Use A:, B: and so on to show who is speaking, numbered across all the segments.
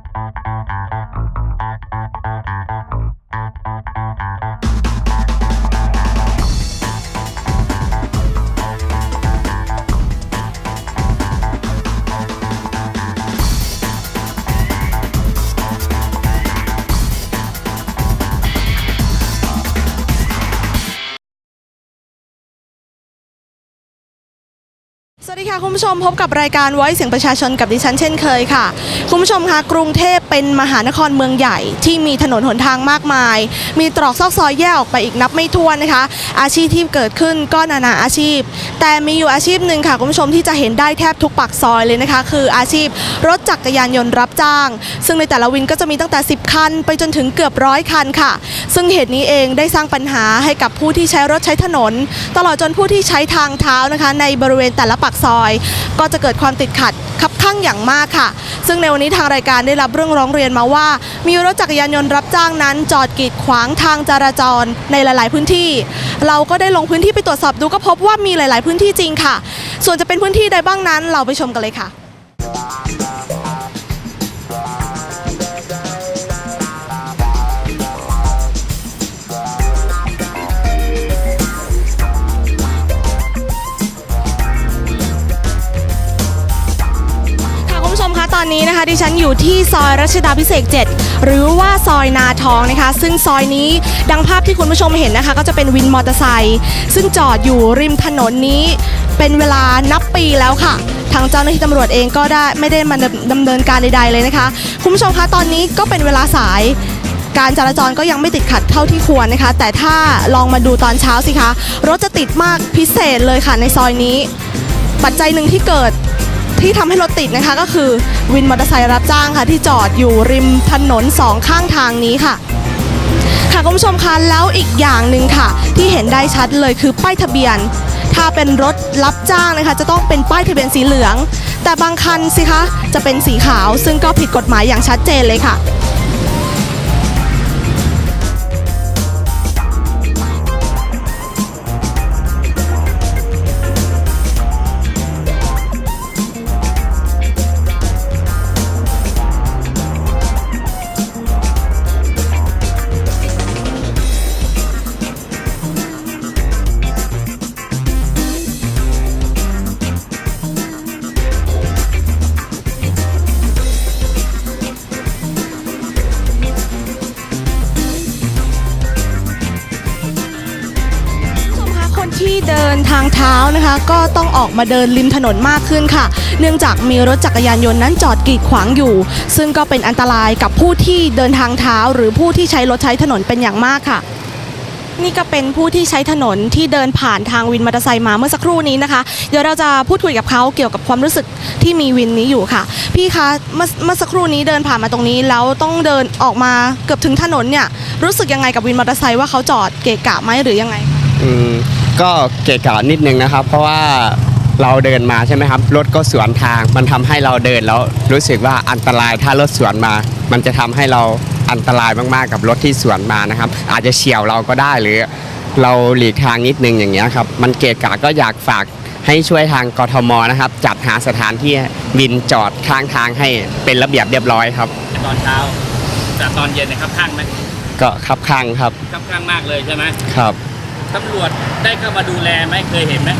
A: Thank you. ดีค่ะคุณผู้ชมพบกับรายการไว้เสียงประชาชนกับดิฉันเช่นเคยค่ะ คุณผู้ชมคะกรุงเทพเป็นมหานครเมืองใหญ่ที่มีถนนหนทางมากมาย มีตรอกซอกซอยแยกออกไปอีกนับไม่ถ้วนนะคะ อาชีพที่เกิดขึ้นก็นานาอาชีพ แต่มีอยู่อาชีพหนึ่งค่ะคุณผู้ชมที่จะเห็นได้แทบทุกปากซอยเลยนะคะ คืออาชีพรถจักรยานยนต์รับจ้าง ซึ่งในแต่ละวินก็จะมีตั้งแต่ 10 คัน ไปจนถึงเกือบร้อยคันค่ะ ซึ่งเหตุนี้เองได้สร้างปัญหาให้กับผู้ที่ใช้รถใช้ถนน ตลอดจนผู้ที่ใช้ทางเท้านะคะ ในบริเวณแต่ละปากซอยก็จะเกิดความติดขัดคับข้างอย่างมากค่ะ ซึ่งในวันนี้ทางรายการได้รับเรื่องร้องเรียนมาว่า มีรถจักรยานยนต์รับจ้างนั้น จอดกีดขวางทางจราจรในหลาย ๆ พื้นที่ เราก็ได้ลงพื้นที่ไปตรวจสอบดูก็พบว่ามีหลาย ๆ พื้นที่จริงค่ะ ส่วนจะเป็นพื้นที่ใดบ้างนั้นเราไปชมกันเลยค่ะค่ะ อนนี้นะคะดิฉันอยู่ที่ซอยรัชดาพิเศษ7หรือว่าซอยนาทองนะคะ ซึ่งซอยนี้ดังภาพที่คุณผู้ชมเห็นนะคะ ก็จะเป็นวินมอเตอร์ไซค์ซึ่งจอดอยู่ริมถนนนี้ เป็นเวลานับปีแล้วค่ะ ทางเจ้าหน้าที่ตำรวจเองก็ได้ไม่ได้มาดำเนินการใดๆเลยนะคะ คุณผู้ชมคะตอนนี้ก็เป็นเวลาสายการจราจรก็ยังไม่ติดขัดเท่าที่ควรนะคะ แต่ถ้าลองมาดูตอนเช้าสิคะ รถจะติดมากพิเศษเลยค่ะในซอยนี้ ปัจจัยหนึ่งที่เกิด ที่ทำให้รถติดนะคะก็คือวินมอเตอร์ไซค์รับจ้างค่ะ ที่จอดอยู่ริมถนนสองข้างทางนี้ค่ะ ค่ะคุณผู้ชมคะแล้วอีกอย่างหนึ่งค่ะ ที่เห็นได้ชัดเลยคือป้ายทะเบียน ถ้าเป็นรถรับจ้างนะคะ จะต้องเป็นป้ายทะเบียนสีเหลือง แต่บางคันสิคะจะเป็นสีขาว ซึ่งก็ผิดกฎหมายอย่างชัดเจนเลยค่ะ้านะคะ ก็ต้องออกมาเดินริมถนนมากขึ้นค่ะ เนื่องจากมีรถจักรยานยนต์นั้นจอดกีดขวางอยู่ ซึ่งก็เป็นอันตรายกับผู้ที่เดินทางเท้า หรือผู้ที่ใช้รถใช้ถนนเป็นอย่างมากค่ะนี่ก็เป็นผู้ที่ใช้ถนนที่เดินผ่านทางวินมอเตอร์ไซค์มาเมื่อสักครู่นี้นะคะ เดี๋ยวเราจะพูดคุยกับเขาเกี่ยวกับความรู้สึกที่มีวินนี้อยู่ค่ะ พี่คะเมื่อเมื่อสักครู่นี้เดินผ่านมาตรงนี้ แล้วต้องเดินออกมาเกือบถึงถนนเนี่ยรู้สึกยังไงกับวินมอเตอร์ไซค์ว่าเขาจอดเกะกะไหมหรือยังไง
B: อืม ก็เกะกะนิดนึงนะครับ เพราะว่าเราเดินมาใช่ไหมครับ รถก็สวนทาง มันทำให้เราเดินแล้วรู้สึกว่าอันตรายถ้ารถสวนมา มันจะทำให้เราอันตรายมากๆกับรถที่สวนมานะครับ อาจจะเฉี่ยวเราก็ได้หรือ เราหลีกทางนิดนึงอย่างเงี้ยครับ มันเกะกะก็อยากฝากให้ช่วยทางกทมนะครับ จัดหาสถานที่บินจอดข้างทางให้เป็นระเบียบเรียบร้อยครับ
C: ตอนเช้าแต่ตอนเย็นเนะครับข้างไหม
B: ก็คับข้างครับ
C: ครับข้างมากเลยใช่ไหม
B: ครับ
C: ตำรวจได้เข้ามาดูแลไหมเคยเห็นไหม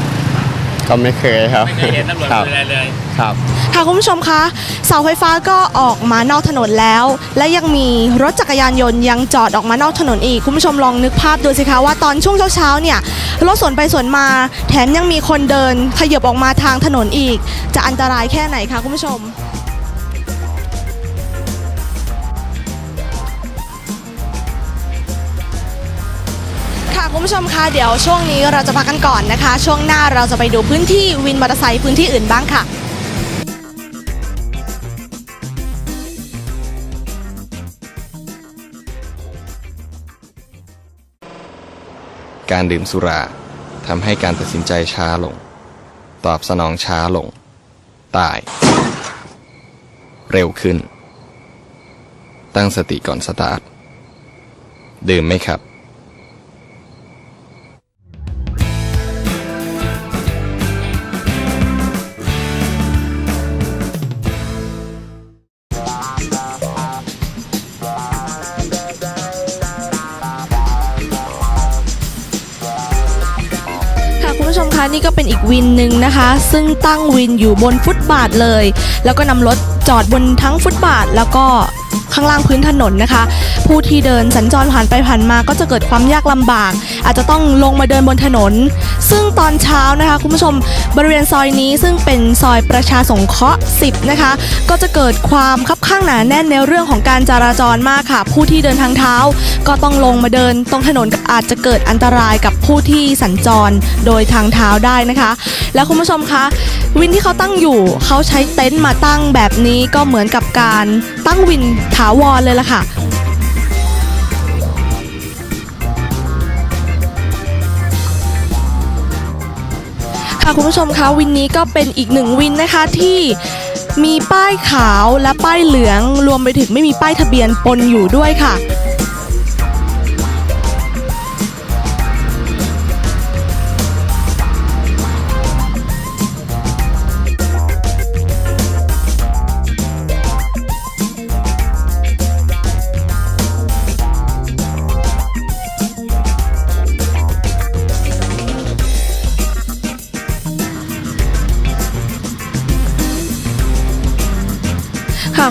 B: ก็ไม่เคยครับ
C: ไม่เคยเห็นตำรวจ
B: ครับ
C: ดูแลเลย
B: ครับ
A: ค่ะคุณผู้ชมคะเสาไฟฟ้าก็ออกมานอกถนนแล้ว และยังมีรถจักรยานยนต์ยังจอดออกมานอกถนนอีกคุณผู้ชมลองนึกภาพดูสิคะว่าตอนช่วงเช้าๆเนี่ยรถสวนไปสวนมา แถมยังมีคนเดินขยับออกมาทางถนนอีก จะอันตรายแค่ไหนคะคุณผู้ชม คุณผู้ชมคะเดี๋ยวช่วงนี้เราจะพักกันก่อนนะคะ ช่วงหน้าเราจะไปดูพื้นที่วินมอเตอร์ไซค์พื้นที่อื่นบ้างค่ะ
D: การดื่มสุราทำให้การตัดสินใจช้าลง ตอบสนองช้าลง ตาย เร็วขึ้น ตั้งสติก่อนสตาร์ท ดื่มไหมครับ ชม
A: คะนี่ก็เป็นอีกวินหนึ่งนะคะ ซึ่งตั้งวินอยู่บนฟุตบาทเลย แล้วก็นำรถจอดบนทั้งฟุตบาทแล้วก็ข้างล่างพื้นถนนนะคะ ผู้ที่เดินสัญจรผ่านไปผ่านมาก็จะเกิดความยากลำบาก อาจจะต้องลงมาเดินบนถนน ซึ่งตอนเช้านะคะคุณผู้ชมบริเวณซอยนี้ซึ่งเป็นซอยประชาสงเคราะห์ 10 นะคะ ก็จะเกิดความคับข้างหนาแน่นในเรื่องของการจราจรมากค่ะ ผู้ที่เดินทางเท้า ก็ต้องลงมาเดินตรงถนนอาจจะเกิดอันตรายกับผู้ที่สัญจรโดยทางเท้าได้นะคะ แล้วคุณผู้ชมคะวินที่เขาตั้งอยู่เขาใช้เต็นท์มาตั้งแบบนี้ก็เหมือนกับการตั้งวินถาวรเลยล่ะค่ะ ค่ะคุณผู้ชมคะวินนี้ก็เป็นอีกหนึ่งวินนะคะที่มีป้ายขาวและป้ายเหลือง รวมไปถึงไม่มีป้ายทะเบียนปนอยู่ด้วยค่ะ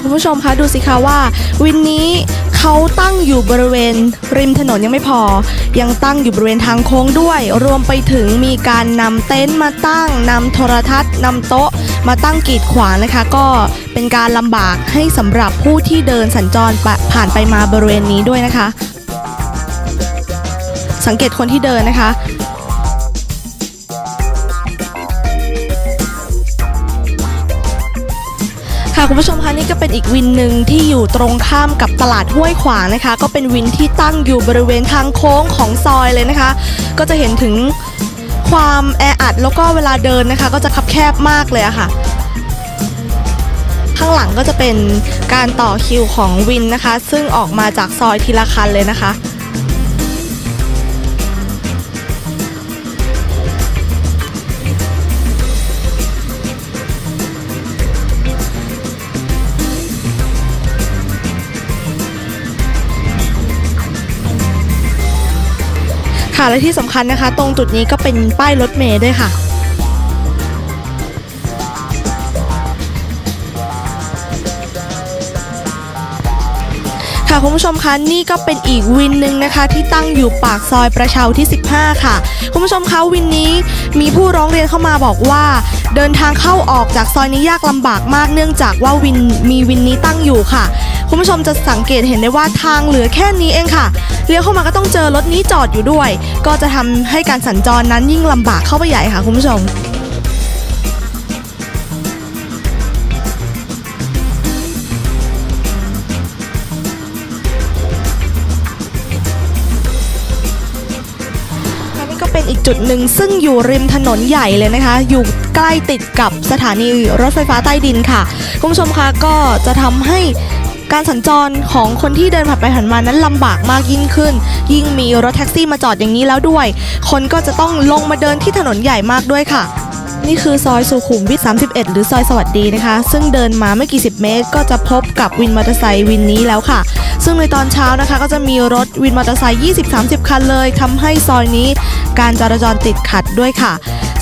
A: คุณผู้ชมคะดูสิคะว่าวินนี้เขาตั้งอยู่บริเวณริมถนนยังไม่พอ ยังตั้งอยู่บริเวณทางโค้งด้วย รวมไปถึงมีการนำเต็นท์มาตั้งนำโทรทัศน์นำโต๊ะ มาตั้งกีดขวางนะคะ ก็เป็นการลำบากให้สำหรับผู้ที่เดินสัญจรผ่านไปมาบริเวณนี้ด้วยนะคะ สังเกตคนที่เดินนะคะ คุณผู้ชมคะนี่ก็เป็นอีกวินหนึ่งที่อยู่ตรงข้ามกับตลาดห้วยขวางนะคะ ก็เป็นวินที่ตั้งอยู่บริเวณทางโค้งของซอยเลยนะคะ ก็จะเห็นถึงความแออัดแล้วก็เวลาเดินนะคะ ก็จะคับแคบมากเลยอะค่ะ ข้างหลังก็จะเป็นการต่อคิวของวินนะคะ ซึ่งออกมาจากซอยทีละคันเลยนะคะ ค่ะและที่สำคัญนะคะ ตรงจุดนี้ก็เป็นป้ายรถเมย์ด้วยค่ะค่ะคุณผู้ชมคะนี่ก็เป็นอีกวินหนึ่งนะคะ ที่ตั้งอยู่ปากซอยประชาที่ 15 ค่ะ คุณผู้ชมคะวินนี้มีผู้ร้องเรียนเข้ามาบอกว่า เดินทางเข้าออกจากซอยนี้ยากลำบากมากเนื่องจากว่าวินมีวินนี้ตั้งอยู่ค่ะ คุณผู้ชมจะสังเกตเห็นได้ว่าทางเหลือแค่นี้เองค่ะเลี้ยวเข้ามาก็ต้องเจอรถนี้จอดอยู่ด้วย ก็จะทำให้การสัญจรนั้นยิ่งลำบากเข้าไปใหญ่ค่ะคุณผู้ชมนี่ก็เป็นอีกจุดหนึ่งซึ่งอยู่ริมถนนใหญ่เลยนะคะ อยู่ใกล้ติดกับสถานีรถไฟฟ้าใต้ดินค่ะ คุณผู้ชมคะก็จะทำให้ การสัญจรของคนที่เดินผ่านไปผ่านมานั้นลำบากมากยิ่งขึ้น ยิ่งมีรถแท็กซี่มาจอดอย่างนี้แล้วด้วย คนก็จะต้องลงมาเดินที่ถนนใหญ่มากด้วยค่ะ นี่คือซอยสุขุมวิท 31 หรือซอยสวัสดีนะคะ ซึ่งเดินมาไม่กี่สิบเมตร ก็จะพบกับวินมอเตอร์ไซค์วินนี้แล้วค่ะ ซึ่งในตอนเช้านะคะ ก็จะมีรถวินมอเตอร์ไซค์ 20-30 คันเลยทำให้ซอยนี้ การจราจรติดขัดด้วยค่ะ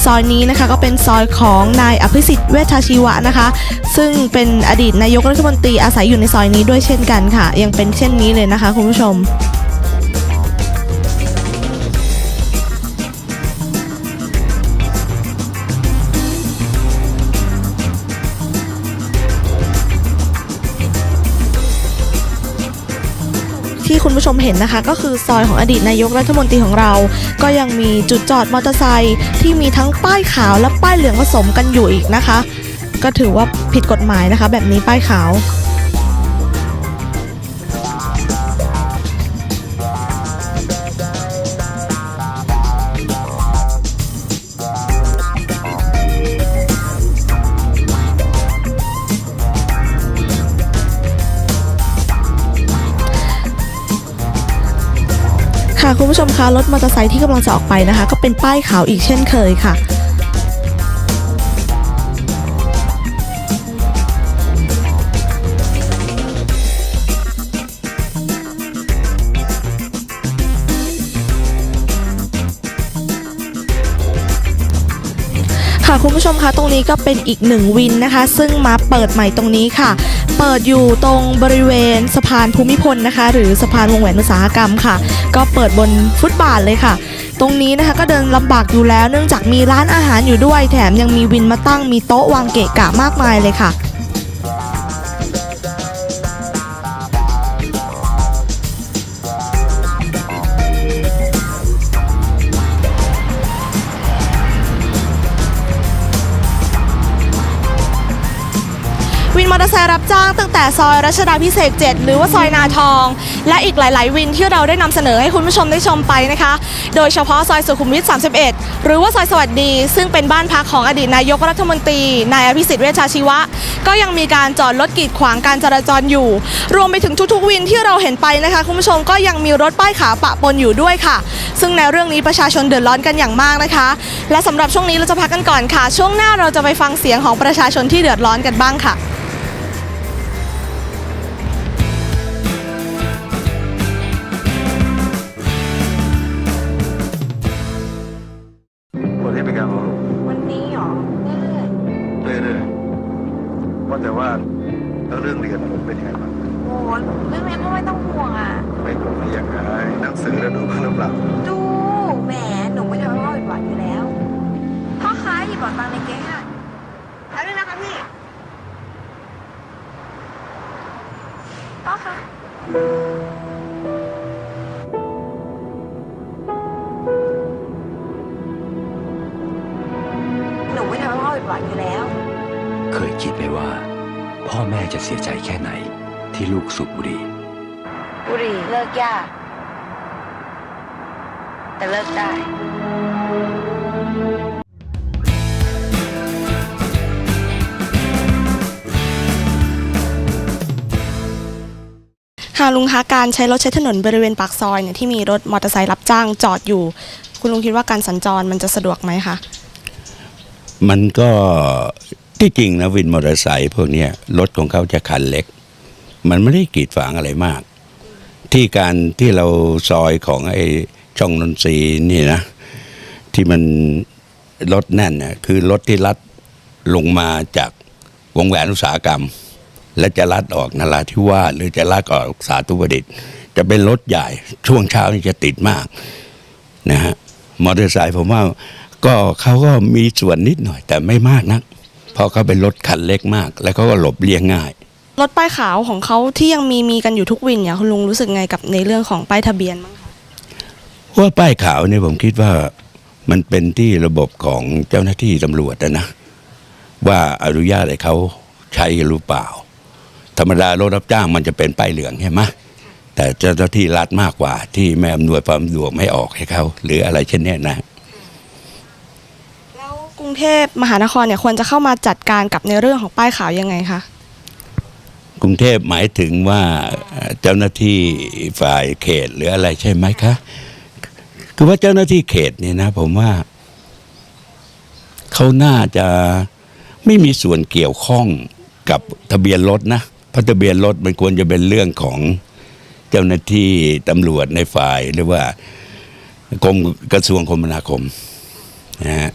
A: ซอยนี้นะคะก็เป็นซอยของนายอภิสิทธิ์เวชชีวะนะคะ ซึ่งเป็นอดีตนายกรัฐมนตรีอาศัยอยู่ในซอยนี้ด้วยเช่นกันค่ะ ยังเป็นเช่นนี้เลยนะคะคุณผู้ชม ที่คุณผู้ชมเห็นนะคะ ก็คือซอยของอดีตนายกรัฐมนตรีของเรา ก็ยังมีจุดจอดมอเตอร์ไซค์ที่มีทั้งป้ายขาวและป้ายเหลืองผสมกันอยู่อีกนะคะ ก็ถือว่าผิดกฎหมายนะคะ แบบนี้ป้ายขาว ค่ะคุณผู้ชมคะรถมอเตอร์ไซค์ที่กำลังจะออกไปนะคะ ก็เป็นป้ายขาวอีกเช่นเคยค่ะ คุณผู้ชมคะตรงนี้ก็เป็นอีกหนึ่งวินนะคะ ซึ่งมาเปิดใหม่ตรงนี้ค่ะ เปิดอยู่ตรงบริเวณสะพานภูมิพลนะคะ หรือสะพานวงแหวนอุตสาหกรรมค่ะ ก็เปิดบนฟุตบาทเลยค่ะ ตรงนี้นะคะก็เดินลำบากอยู่แล้ว เนื่องจากมีร้านอาหารอยู่ด้วยแถมยังมีวินมาตั้งมีโต๊ะวางเกะกะมากมายเลยค่ะ ซค์รับจ้างตั้งแต่ซอยรัชดาพิเศษ7หรือว่าซอยนาทอง และอีกหลาย ๆ วินที่เราได้นำเสนอให้คุณผู้ชมได้ชมไปนะคะ โดยเฉพาะซอยสุขุมวิท 31 หรือว่าซอยสวัสดี ซึ่งเป็นบ้านพักของอดีตนายกรัฐมนตรีนายอภิสิทธิ์เวชชาชีวะ ก็ยังมีการจอดรถกีดขวางการจราจรอยู่ รวมไปถึงทุก ๆ วินที่เราเห็นไปนะคะ คุณผู้ชมก็ยังมีรถป้ายขาวปะปนอยู่ด้วยค่ะ ซึ่งในเรื่องนี้ประชาชนเดือดร้อนกันอย่างมากนะคะ และสำหรับช่วงนี้เราจะพักกันก่อนค่ะ ช่วงหน้าเราจะไปฟังเสียงของประชาชนที่เดือดร้อนกันบ้างค่ะ ห
E: นูไม่
F: ทำให้พ่อผิดหวังอยู่แล้ว เคย
G: คิดไหมว่า พ่อแม่จะเสียใจแค่ไหน ที่ลูกสูบบุหรี่
F: บุหรี่เลิกยาก แต่เลิกได้
A: ค่ะลุงคะการใช้รถใช้ถนนบริเวณปากซอยเนี่ยที่มีรถมอเตอร์ไซค์รับจ้างจอดอยู่ คุณลุงคิดว่าการสัญจรมันจะสะดวกไหมคะ
H: มันก็ที่จริงนะวินมอเตอร์ไซค์พวกเนี้ยรถของเขาจะคันเล็ก มันไม่ได้กีดฝางอะไรมาก ที่การที่เราซอยของไอ้ช่องนนทรีนี่นะ ที่มันรถแน่นน่ะคือรถที่ลัดลงมาจากวงแหวนอุตสาหกรรม และจะลัดออกนราธิวาสหรือจะลัดออกสาธุประดิษฐ์ จะเป็นรถใหญ่ช่วงเช้านี่จะติดมากนะฮะมอเตอร์ไซค์ผมว่าก็เขาก็มีส่วนนิดหน่อย แต่ไม่มากนักเพราะเขาเป็นรถคันเล็กมาก แล้วเขาก็หลบเลี่ยงง่าย
A: รถป้ายขาวของเขาที่ยังมีมีกันอยู่ทุกวินเนี่ยคุณลุงรู้สึกไงกับในเรื่องของป้ายทะเบียนบ้างคะ
H: ว่าป้ายขาวเนี่ยผมคิดว่ามันเป็นที่ระบบของเจ้าหน้าที่ตำรวจนะนะว่าอนุญาตให้เขาใช้หรือเปล่า ธรรมดารถรับจ้างมันจะเป็นป้ายเหลืองใช่ไหมแต่เจ้าหน้าที่รัฐมากกว่า ที่ไม่อำนวยความสะดวกไม่ออกให้เขา หรืออะไรเช่นเนี้ยนะ
A: แล้วกรุงเทพมหานครเนี่ยควรจะเข้ามาจัดการกับในเรื่องของป้ายขาวยังไงคะ
H: กรุงเทพหมายถึงว่าเอ่อเจ้าหน้าที่ฝ่ายเขตหรืออะไรใช่ไหมคะคือว่าเจ้าหน้าที่เขตเนี่ยนะ ผมว่าเขาน่าจะไม่มีส่วนเกี่ยวข้องกับทะเบียนรถนะเพราะทะเบียนรถมันควรจะเป็นเรื่องของเจ้าหน้าที่ตำรวจในฝ่ายหรือว่ากรมกระทรวงคมนาคมนะฮะ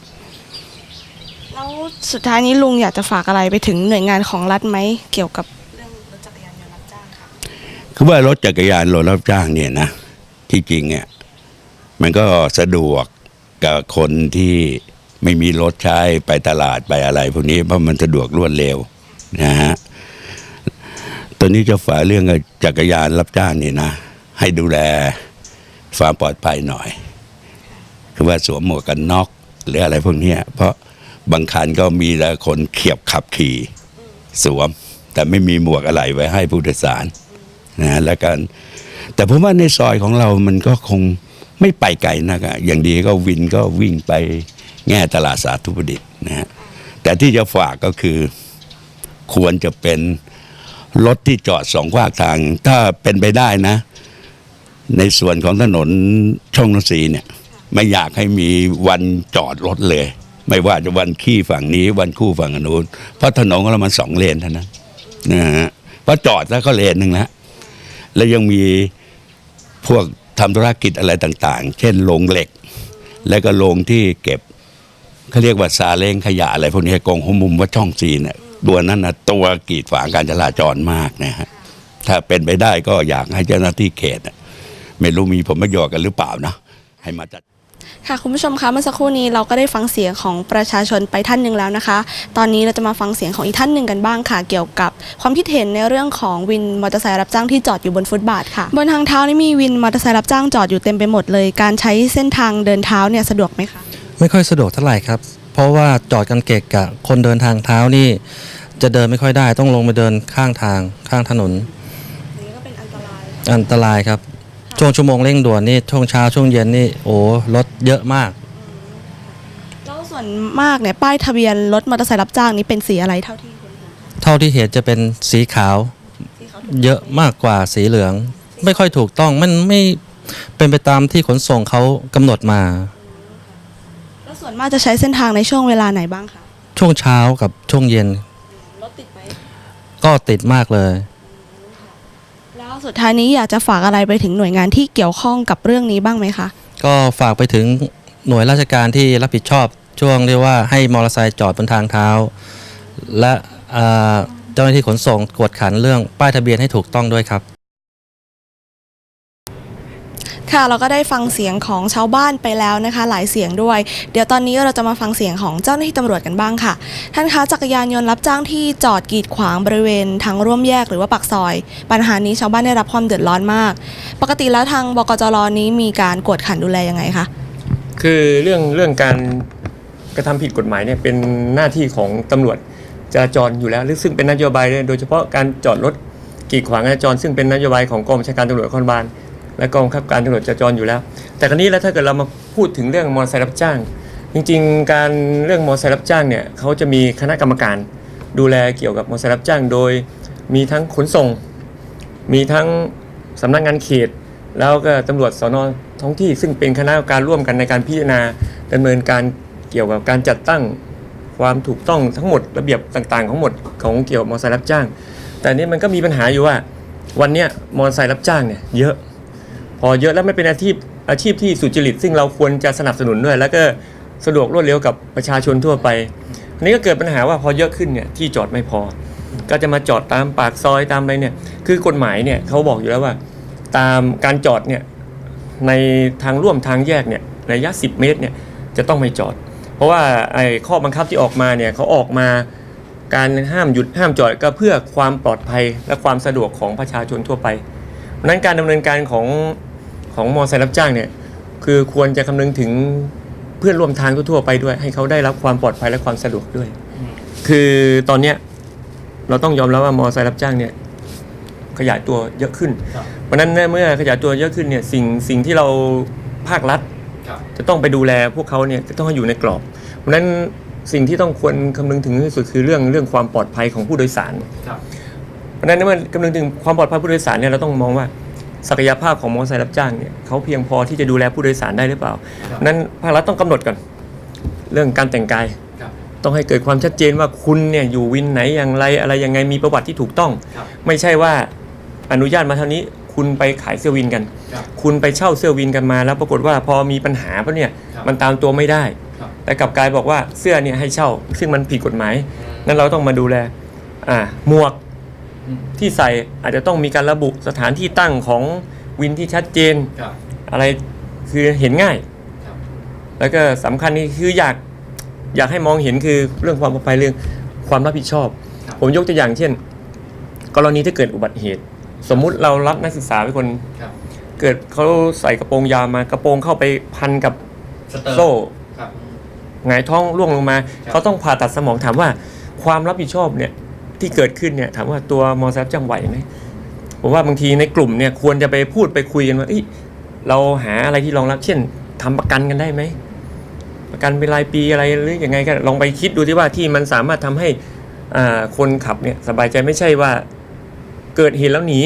A: แล้วสุดท้ายนี้ลุงอยากจะฝากอะไรไปถึงหน่วยงานของรัฐไหมเกี่ยวกับเรื่องรถจักรยานยนต์รับจ้างค่ะ
H: คือว่ารถจักรยานรถรับจ้างเนี่ยนะที่จริงเนี่ยมันก็สะดวกกับคนที่ไม่มีรถใช้ไปตลาดไปอะไรพวกนี้เพราะมันสะดวกรวดเร็วนะฮะ ตอนนี้จะฝากเรื่องจักรยานรับจ้างนี่นะ ให้ดูแลความปลอดภัยหน่อย คือว่าสวมหมวกกันน็อกหรืออะไรพวกนี้เพราะบางคันก็มีแต่คนเขียบขับขี่สวม แต่ไม่มีหมวกอะไรไว้ให้ผู้โดยสารนะแล้วกัน แต่ผมว่าในซอยของเรามันก็คงไม่ไปไกลนักอะอย่างดีก็วินก็วิ่งไปแง่ตลาดสาธุประดิษฐ์นะฮะแต่ที่จะฝากก็คือควรจะเป็น รถที่จอดสองขวางทาง ถ้าเป็นไปได้นะ ในส่วนของถนนช่องนสีเนี่ย ไม่อยากให้มีวันจอดรถเลย ไม่ว่าจะวันขี้ฝั่งนี้วันคู่ฝั่งอนนู้นเพราะถนนของเรามันสองเลนเท่านั้นนะฮะเพราะจอดแล้วก็เลนหนึ่งแล้วแล้วยังมีพวกทำธุรกิจอะไรต่างๆ เช่นโรงเหล็ก แล้วก็โรงที่เก็บเขาเรียกว่าซาเล้งขยะอะไรพวกนี้กองหัวมุมว่าช่องซีเนี่ย ตัวนั้นนะตัวกีดขวางการจราจรมากนะฮะถ้าเป็นไปได้ก็อยากให้เจ้าหน้าที่เขตน่ะไม่รู้มีผลประโยชน์กันหรือเปล่านะให้มาจัด
A: ค่ะคุณผู้ชมคะเมื่อสักครู่นี้เราก็ได้ฟังเสียงของประชาชนไปท่านหนึ่งแล้วนะคะ ตอนนี้เราจะมาฟังเสียงของอีกท่านหนึ่งกันบ้างค่ะ เกี่ยวกับความคิดเห็นในเรื่องของวินมอเตอร์ไซค์รับจ้างที่จอดอยู่บนฟุตบาทค่ะ บนทางเท้านี่มีวินมอเตอร์ไซค์รับจ้างจอดอยู่เต็มไปหมดเลย การใช้เส้นทางเดินเท้าเนี่ยสะดวกไหมคะ
I: ไม่ค่อยสะดวกเท่าไหร่ครับเพ ราะว่าจอดกันเกะกะ คนเดินทางเท้านี่ จะเดินไม่ค่อยได้ ต้องลงไปเดินข้างทางข้างถนน
A: นี่ก็เป็นอันตราย
I: อันตรายครับ ช่วงชั่วโมงเร่งด่วนนี่ช่วงเช้าช่วงเย็นนี่โอ้รถเยอะมาก
A: แล้วส่วนมากเนี่ยป้ายทะเบียนรถมอเตอร์ไซค์รับจ้างนี้เป็นสีอะไรเท่าที่คุณเห็น
I: เท่าที่เห็นจะเป็นสีขาว
A: สีขาว
I: เยอะมากกว่าสีเหลือง ไม่ค่อยถูกต้องมันไม่เป็นไปตามที่ขนส่งเขากำหนดมา
A: แล้ว ส่วนมากจะใช้เส้นทางในช่วงเวลาไหนบ้างคะ
I: ช่วงเช้ากับช่วงเย็น
A: รถติดไหม
I: ก็ติดมากเลย
A: แล้วสุดท้ายนี้อยากจะฝากอะไรไปถึงหน่วยงานที่เกี่ยวข้องกับเรื่องนี้บ้างไหมคะ
I: ก็ฝากไปถึงหน่วยราชการที่รับผิดชอบ ช่วงเรียกว่าให้มอเตอร์ไซค์จอดบนทางเท้า และอ่าเจ้าหน้าที่ขนส่งกวดขันเรื่องป้ายทะเบียนให้ถูกต้องด้วยครับ
A: ค่ะ เราก็ได้ฟังเสียงของชาวบ้านไปแล้วนะคะ หลายเสียงด้วย เดี๋ยวตอนนี้เราจะมาฟังเสียงของเจ้าหน้าที่ตำรวจกันบ้างค่ะ ท่านคะจักรยานยนต์รับจ้างที่จอดกีดขวางบริเวณทางร่วมแยกหรือว่าปากซอย ปัญหานี้ชาวบ้านได้รับความเดือดร้อนมาก ปกติแล้วทางบกจรนี้มีการกวดขันดูแลยังไงคะ
J: คือเรื่องเรื่องการกระทำผิดกฎหมายเนี่ยเป็นหน้าที่ของตำรวจจราจรอยู่แล้วซึ่งเป็นนโยบายโดยเฉพาะการจอดรถกีดขวางจราจร ซึ่งเป็นนโยบายของกองบัญชาการตำรวจนครบาล และกองบังคับการตำรวจจราจรอยู่แล้ว แต่คราวนี้แล้วถ้าเกิดเรามาพูดถึงเรื่องมอเตอร์ไซค์รับจ้าง จริงๆ การเรื่องมอเตอร์ไซค์รับจ้างเนี่ยเขาจะมีคณะกรรมการ ดูแลเกี่ยวกับมอเตอร์ไซค์รับจ้าง โดยมีทั้งขนส่ง มีทั้งสำนักงานเขต แล้วก็ตำรวจสอนอท้องที่ซึ่งเป็นคณะกรรมการร่วมกันในการพิจารณาดำเนินการเกี่ยวกับการจัดตั้งความถูกต้องทั้งหมดระเบียบต่างๆ ของหมดของเกี่ยวกับมอเตอร์ไซค์รับจ้าง แต่นนี้มันก็มีปัญหาอยู่ว่า วันเนี้ยมอเตอร์ไซค์รับจ้างเนี่ยเยอะ พอเยอะแล้วไม่เป็นอาชีพอาชีพที่สุจริต ซึ่งเราควรจะสนับสนุนด้วย แล้วก็สะดวกรวดเร็วกับประชาชนทั่วไปอันนี้ก็เกิดปัญหาว่าพอเยอะขึ้นเนี่ยที่จอดไม่พอ ก็จะมาจอดตามปากซอยตามอะไรเนี่ย คือกฎหมายเนี่ยเขาบอกอยู่แล้วว่า ตามการจอดเนี่ยในทางร่วมทางแยกเนี่ยระยะ 10 เมตรเนี่ยจะต้องไม่จอด เพราะว่าไอ้ข้อบังคับที่ออกมาเนี่ยเขาออกมาการห้ามหยุดห้ามจอดก็เพื่อความปลอดภัยและความสะดวกของประชาชนทั่วไปนั้นการดำเนินการของ ของมอเตอร์ไซค์รับจ้างเนี่ยคือควรจะคำนึงถึงเพื่อนร่วมทางทั่วๆไปด้วย ให้เขาได้รับความปลอดภัยและความสะดวกด้วย คือตอนเนี้ยเราต้องยอมรับว่ามอเตอร์ไซค์รับจ้างเนี่ยขยายตัวเยอะขึ้นเพราะฉะนั้นเมื่อขยายตัวเยอะขึ้นเนี่ยสิ่งสิ่งที่เราภาครัฐ จะต้องไปดูแลพวกเขาเนี่ยจะต้องให้อยู่ในกรอบ เพราะฉะนั้นสิ่งที่ต้องควรคำนึงถึงที่สุดคือเรื่องเรื่องความปลอดภัยของผู้โดยสาร
C: ครับ
J: เพราะฉะนั้นเมื่อคำนึงถึงความปลอดภัยผู้โดยสารเนี่ยเราต้องมองว่า ศักยภาพของมอเตอร์ไซค์รับจ้างเนี่ยเขาเพียงพอที่จะดูแลผู้โดยสารได้หรือเปล่าเพราะฉะนั้นภาครัฐต้องกำหนดก่อน เรื่องการแต่งกาย
C: ครับ
J: ต้องให้เกิดความชัดเจนว่าคุณเนี่ยอยู่วินไหนอย่างไรอะไรยังไงมีประวัติที่ถูกต้อง
C: ครับ
J: ไม่ใช่ว่าอนุญาตมาเท่านี้คุณไปขายเสื้อวินกัน
C: ครับ
J: คุณไปเช่าเสื้อวินกันมา แล้วปรากฏว่าพอมีปัญหาปะเนี่ย
C: ครับ
J: มันตามตัวไม่ได้
C: ครับ
J: แต่กลับกลายบอกว่าเสื้อเนี่ยให้เช่าซึ่งมันผิดกฎหมายนั้นเราต้องมาดูแลอ่าหมวก
C: อืม
J: ที่ใส่อาจจะต้องมีการระบุสถานที่ตั้งของวินที่ชัดเจน
C: ครับ
J: อะไรคือเห็นง่าย
C: ครับ
J: แล้วก็สำคัญนี่คืออยากอยากให้มองเห็นคือเรื่องความปลอดภัยเรื่องความรับผิดชอบ
C: ครับ
J: ผมยกตัวอย่างเช่น กรณีที่เกิดอุบัติเหตุ สมมุติเรารับนักศึกษาไปคน
C: ครับ
J: เกิดเขาใส่กระโปรงยาวมากระโปรงเข้าไปพันกับ
C: สเตอร์
J: โซ่
C: ครับ
J: หงายท้องร่วงลงมา
C: ครับ
J: เขาต้องผ่าตัดสมองถามว่า ความรับผิดชอบเนี่ย ที่เกิดขึ้นเนี่ยถามว่าตัวมอแซฟจังไหวไหมผมว่าบางทีในกลุ่มเนี่ยควรจะไปพูดไปคุยกันว่าเอ้ยเราหาอะไรที่รองรับ เช่นทำประกันกันได้ไหมประกันเป็นรายปีอะไรหรือยังไงก็ลองไปคิดดูที่ว่าที่มันสามารถทำให้อ่าคนขับเนี่ยสบายใจไม่ใช่ว่าเกิดเหตุแล้วหนี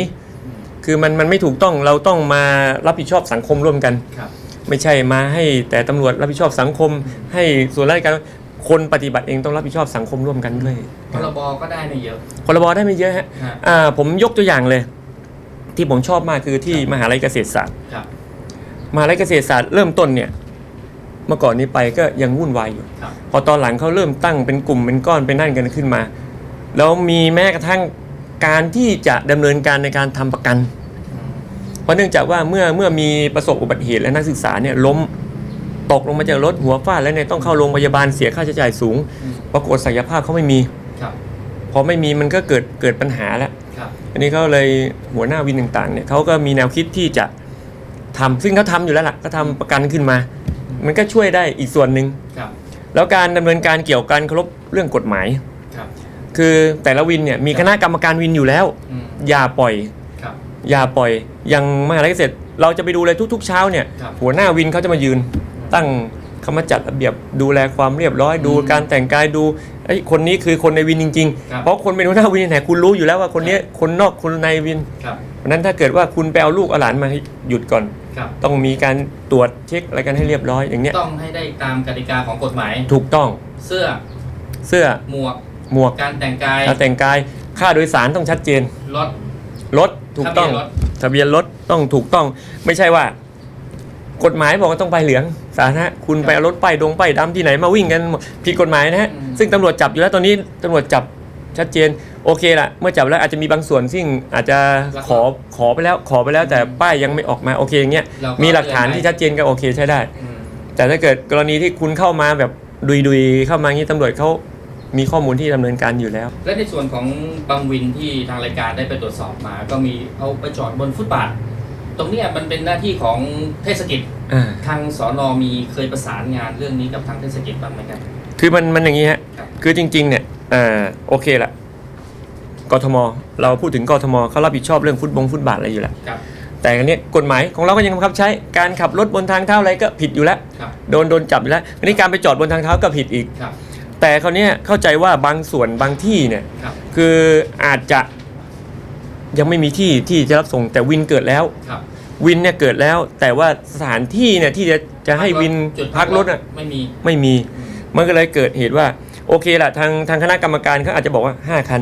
J: คือมันมันไม่ถูกต้องเราต้องมารับผิดชอบสังคมร่วมกัน
C: ครับ
J: ไม่ใช่มาให้แต่ตำรวจรับผิดชอบสังคม ให้ส่วนราชการ คนปฏิบัติเองต้องรับผิดชอบสังคมร่วมกันด้วย
C: พรบก็ได้ไม่เยอะ
J: พรบได้ไม่เยอะฮะ
C: ฮะ
J: อ่าผมยกตัวอย่างเลย ที่ผมชอบมากคือที่มหาลัยเกษตรศาสตร์
C: ครับ
J: มหาลัยเกษตรศาสตร์เริ่มต้นเนี่ยเมื่อก่อนนี้ไปก็ยังวุ่นวายอยู่
C: ครับ
J: พอตอนหลังเขาเริ่มตั้งเป็นกลุ่มเป็นก้อนเป็นนั่นกันขึ้นมา แล้วมีแม้กระทั่งการที่จะดำเนินการในการทำประกัน เพราะเนื่องจากว่าเมื่อเมื่อมีประสบอุบัติเหตุและนักศึกษาเนี่ยล้ม ตกลงมาจากรถหัวฟาดแล้วเนี่ยต้องเข้าโรงพยาบาลเสียค่าใช้จ่ายสูง
C: อืม
J: ปรากฏศักยภาพเขาไม่มี
C: ครับ
J: พอไม่มีมันก็เกิดเกิดปัญหาแล้ว
C: ครับ
J: อันนี้เขาเลยหัวหน้าวินต่างๆเนี่ยเขาก็มีแนวคิดที่จะทำซึ่งเขาทำอยู่แล้วล่ะก็ทำประกันขึ้นมา มันก็ช่วยได้อีกส่วนหนึ่ง
C: ครับ
J: แล้วการดำเนินการเกี่ยวกับการเคารพเรื่องกฎหมาย
C: ครับ
J: คือแต่ละวินเนี่ยมีคณะกรรมการวินอยู่แล้ว
C: อืม
J: อย่าปล่อย
C: ครับ
J: อย่าปล่อยอย่างมหาลัยเกษตรเราจะไปดูเลยทุก ๆ เช้าเนี่ย
C: ครับ
J: หัวหน้าวินเขาจะมายืน ตั้งเขามาจัดระเบียบดูแลความเรียบร้อย ดู
C: อืม
J: การแต่งกายดูไอ้ยคนนี้คือคนในวินจริง
C: ครับ
J: ๆ เพราะคนเป็นหัวหน้าวินไหนคุณรู้อยู่แล้วว่าคนเนี้ยคนนอกคนในวิน
C: ครับ
J: เพราะฉะนั้นถ้าเกิดว่าคุณไปเอาลูกเอาหลานมาให้หยุดก่อน
C: ครับ
J: ต้องมีการตรวจเช็คอะไรกันให้เรียบร้อยอย่างเนี้ย
C: ต้องให้ได้ตามกติกาของกฎหมาย
J: ถูกต้อง
C: เสื้อ
J: เสื้อ
C: หมวก
J: หมวก
C: การแต่งกาย
J: การแต่งกายค่าโดยสารต้องชัดเจน
C: รถ
J: รถถูกต้อง
C: ทะเบียนรถ
J: ทะเบียนรถต้องถูกต้อง ไม่ใช่ว่า กฎหมายบอกว่าต้องไปเหลือง สาธารณะคุณไปเอารถป้ายดงป้ายดำที่ไหนมาวิ่งกันผิดกฎหมายนะฮะ
C: อืม
J: ซึ่งตำรวจจับอยู่แล้วตอนนี้ตำรวจจับชัดเจนโอเคละเมื่อจับแล้วอาจจะมีบางส่วนซึ่งอาจจะขอขอไปแล้วขอไปแล้วแต่ป้ายยังไม่ออกมาโอเคอย่างเงี้ย
C: เราก็
J: มีหลักฐานที่ชัดเจนก็โอเคใช้ได้
C: อืม
J: แต่ถ้าเกิดกรณีที่คุณเข้ามาแบบดุยๆเข้ามางี้ตำรวจเขามีข้อมูลที่ดำเนินการอยู่แล้ว
C: และในส่วนของบางวินที่ทางรายการได้ไปตรวจสอบมา ก็มีเอาไปจอดบนฟุตบาท ตรงเนี้ยมันเป็นหน้าที่ของเทศกิจ
J: อ่า
C: ทางสอนอมีเคยประสานงานเรื่องนี้กับทางเทศกิจบ้างไหมครับ
J: คือมันมันอย่างนี้ฮะ
C: ครับ
J: คือจริง ๆ เนี่ยอ่าโอเคละกทม เราพูดถึงกทมเขารับผิดชอบเรื่องฟุตบงฟุตบาทอะไรอยู่แล้ว
C: ครับ
J: แต่อันเนี้ยกฎหมายของเราก็ยังบังคับใช้ การขับรถบนทางเท้าอะไรก็ผิดอยู่แล้ว
C: ครับ
J: โดนโดนจับอยู่แล้วอันนี้การไปจอดบนทางเท้าก็ผิดอีก
C: ครับ
J: แต่คราวเนี้ยเข้าใจว่าบางส่วนบางที่เนี่ย
C: ครับ
J: คืออาจจะ ยังไม่มีที่ที่จะรับส่งแต่วินเกิดแล้ว
C: ครับ
J: วินเนี่ยเกิดแล้ว แต่ว่าสถานที่เนี่ยที่จะจะให้วิน
C: จุด
J: พักรถอะ
C: ไม่มี
J: ไม่มี
C: อืม
J: มันก็เลยเกิดเหตุว่า โอเคละทางทางคณะกรรมการเขาอาจจะบอกว่า 5 คัน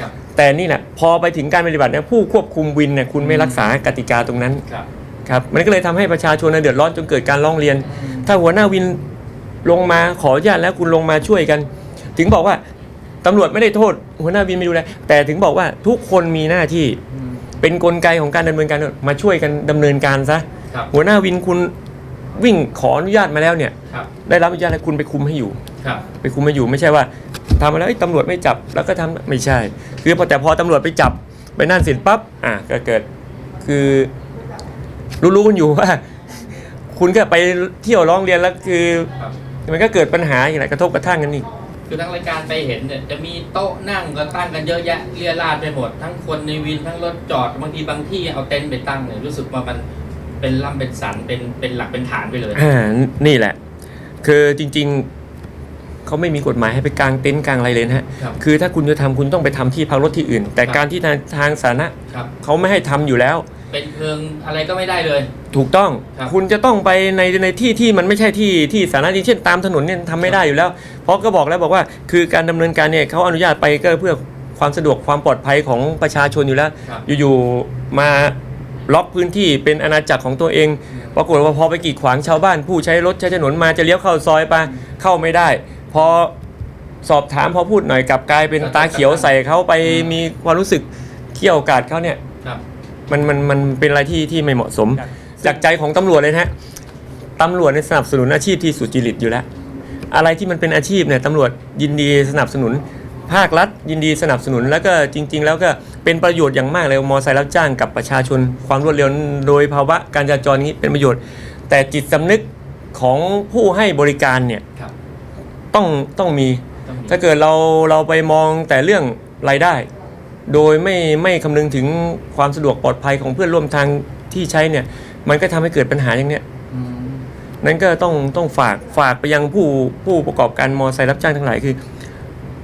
C: ครับ
J: แต่นี่แหละพอไปถึงการปฏิบัติเนี่ยผู้ควบคุมวินเนี่ยคุณไม่รักษากติกาตรงนั้น
C: ครับ
J: ครับมันก็เลยทำให้ประชาชนเดือดร้อนจนเกิดการร้องเรียน
C: อืม
J: ถ้าหัวหน้าวินลงมาขออนุญาตแล้วคุณลงมาช่วยกัน ถึงบอกว่า ตำรวจไม่ได้โทษหัวหน้าวินไม่ดูแลแต่ถึงบอกว่าทุกคนมีหน้าที่
C: อืม
J: เป็นกลไกของการดำเนินการมาช่วยกันดำเนินการซะ
C: ครับ
J: หัวหน้าวินคุณวิ่งขออนุญาตมาแล้วเนี่ย
C: ครับ
J: ได้รับอนุญาตแล้วคุณไปคุมให้อยู่
C: ครับ
J: ไปคุมมาอยู่ไม่ใช่ว่าทำมาแล้วเอ้ยตำรวจไม่จับแล้วก็ทำไม่ใช่ คือพอแต่พอตำรวจไปจับไปนั่นเสร็จปั๊บอะก็เกิดคือรู้ๆกันอยู่ว่า คุณก็ไปเที่ยวร้องเรียนแล้วคือ
C: ครับ
J: มันก็เกิดปัญหาอย่างไรกระทบกระทั่งกันอีก
C: คือทางรายการไปเห็นเนี่ยจะมีโต๊ะนั่งก็ตั้งกันเยอะแยะเรียราดไปหมด ทั้งคนในวินทั้งรถจอดบางทีบางที่เอาเต็นท์ไปตั้งเนี่ยรู้สึกว่ามันเป็นล่ำเป็นสันเป็นเป็นหลักเป็นฐานไปเลย
J: อ่านี่แหละ คือจริง ๆเขาไม่มีกฎหมายให้ไปกางเต็นท์กางอะไรเลยนะฮะ
C: ครับ
J: คือถ้าคุณจะทำคุณต้องไปทำที่พักรถที่อื่น แต่
C: ครับ
J: การที่ทางทางสาธารณะ
C: ครับ
J: เขาไม่ให้ทำอยู่แล้ว
C: เป็นเพลิงอะไรก็ไม่ได้เลย
J: ถูกต้อง
C: ครับ
J: คุณจะต้องไปในในที่ที่มันไม่ใช่ที่ที่สาธารณะจริงเช่นตามถนนเนี่ยทำไม่ได้อยู่แล้ว เพราะก็บอกแล้วบอกว่า คือการดำเนินการเนี่ยเขาอนุญาตไปก็เพื่อความสะดวกความปลอดภัยของประชาชนอยู่แล้ว
C: ครับ
J: อยู่ๆมาล็อกพื้นที่เป็นอาณาจักรของตัวเอง ปรากฏว่าพอไปกีดขวางชาวบ้าน ผู้ใช้รถใช้ถนนมาจะเลี้ยวเข้าซอยไปเข้าไม่ได้ พอสอบถามพอพูดหน่อยกลับกลายเป็นตาเขียวใส่เขาไปมีความรู้สึกเกี่ยวกาดเขาเนี่ย
C: ครับ
J: มันมันมันเป็นอะไรที่ที่ไม่เหมาะสม จากใจของตำรวจเลยนะฮะตำรวจเนี่ยสนับสนุนอาชีพที่สุจริตอยู่แล้ว อะไรที่มันเป็นอาชีพเนี่ยตำรวจยินดีสนับสนุน ภาครัฐยินดีสนับสนุนแล้วก็จริง ๆ แล้วก็เป็นประโยชน์อย่างมากเลยมอไซค์รับจ้างกับประชาชน ความรวดเร็วโดยภาวะการจราจรนี้เป็นประโยชน์ แต่จิตสำนึกของผู้ให้บริการเนี่ย
C: ครับ
J: ต้องต้องมี
C: ต้องมี
J: ถ้าเกิดเราเราไปมองแต่เรื่องรายได้ โดยไม่ไม่คำนึงถึงความสะดวกปลอดภัยของเพื่อนร่วมทางที่ใช้เนี่ย มันก็ทำให้เกิดปัญหาอย่างเนี้ย
C: อืม
J: นั้นก็ต้องต้องฝากฝากไปยังผู้ผู้ประกอบการมอไซค์รับจ้างทั้งหลายคือ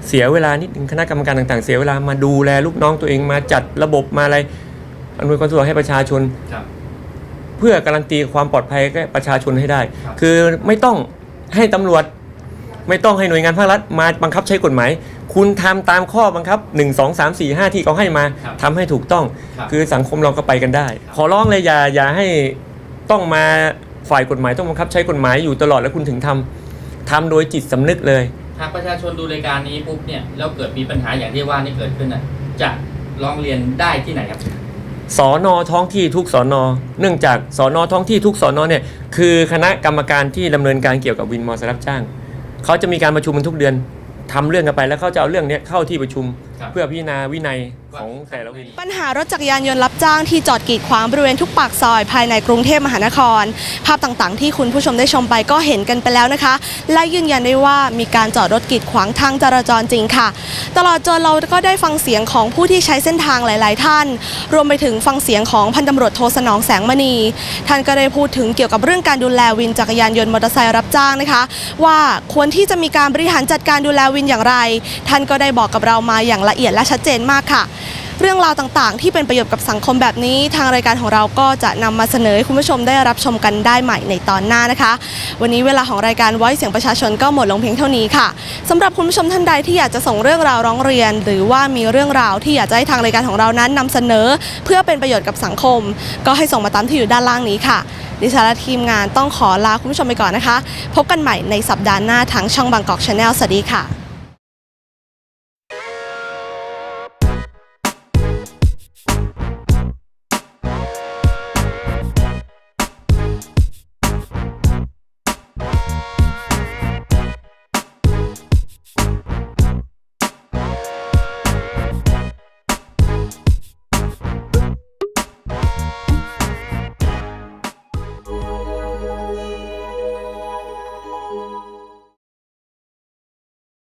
J: เสียเวลานิดนึงคณะกรรมการต่างๆ เสียเวลามาดูแลลูกน้องตัวเองมาจัดระบบมาอะไรอำนวยความสะดวกให้ประชาชน
C: ครับ
J: เพื่อการันตีความปลอดภัยให้ประชาชนให้ได้
C: ครับ
J: คือไม่ต้องให้ตำรวจ ไม่ต้องให้หน่วยงานภาครัฐมาบังคับใช้กฎหมาย คุณทำตามข้อบังคับ 1 2 3 4 5 ที่เขาให้มา
C: ครับ
J: ทำให้ถูกต้อง
C: ครับ
J: คือสังคมเราก็ไปกันได้ ขอร้องเลยอย่าอย่าให้ต้องมาฝ่ายกฎหมายต้องบังคับใช้กฎหมายอยู่ตลอดแล้วคุณถึงทำทำโดยจิตสำนึกเลย
C: หากประชาชนดูรายการนี้ปุ๊บเนี่ยแล้วเกิดมีปัญหาอย่างที่ว่านี่เกิดขึ้นน่ะจะร้องเรียนได้ที่ไหนครับ
J: สอนอท้องที่ทุกสอนอเนื่องจากสอนอท้องที่ทุกสอนอเนี่ยคือคณะกรรมการที่ดำเนินการเกี่ยวกับวินมอเตอร์ไซค์รับจ้างเขาจะมีการประชุมกันทุกเดือน ทำเรื่องกันไปแล้วเขาจะเอาเรื่องนี้เข้าที่ประชุม
C: ครับ
J: เพื่อพิจารณาวินัยของแต่ละวิน
A: ปัญหารถจักรยานยนต์รับจ้างที่จอดกีดขวางบริเวณทุกปากซอยภายในกรุงเทพมหานคร ภาพต่างๆ ที่คุณผู้ชมได้ชมไปก็เห็นกันไปแล้วนะคะ และยืนยันได้ว่ามีการจอดรถกีดขวางทางจราจรจริงค่ะ ตลอดจนเราก็ได้ฟังเสียงของผู้ที่ใช้เส้นทางหลาย ๆ ท่าน รวมไปถึงฟังเสียงของพันตำรวจโทสนองแสงมณีท่านก็ได้พูดถึงเกี่ยวกับเรื่องการดูแลวินจักรยานยนต์มอเตอร์ไซค์รับจ้างนะคะ ว่าควรที่จะมีการบริหารจัดการดูแลวินอย่างไร ท่านก็ได้บอกกับเรามาอย่างละเอียดและชัดเจนมากค่ะ เรื่องราวต่างๆ ที่เป็นประโยชน์กับสังคมแบบนี้ ทางรายการของเราก็จะนำมาเสนอให้คุณผู้ชมได้รับชมกันได้ใหม่ในตอนหน้านะคะ วันนี้เวลาของรายการไว้เสียงประชาชนก็หมดลงเพียงเท่านี้ค่ะสำหรับคุณผู้ชมท่านใดที่อยากจะส่งเรื่องราวร้องเรียน หรือว่ามีเรื่องราวที่อยากจะให้ทางรายการของเรานั้นนำเสนอ เพื่อเป็นประโยชน์กับสังคม ก็ให้ส่งมาตามที่อยู่ด้านล่างนี้ค่ะดิฉันและทีมงานต้องขอลาคุณผู้ชมไปก่อนนะคะ พบกันใหม่ในสัปดาห์หน้าทางช่องบางกอกชาแนลสวัสดีค่ะ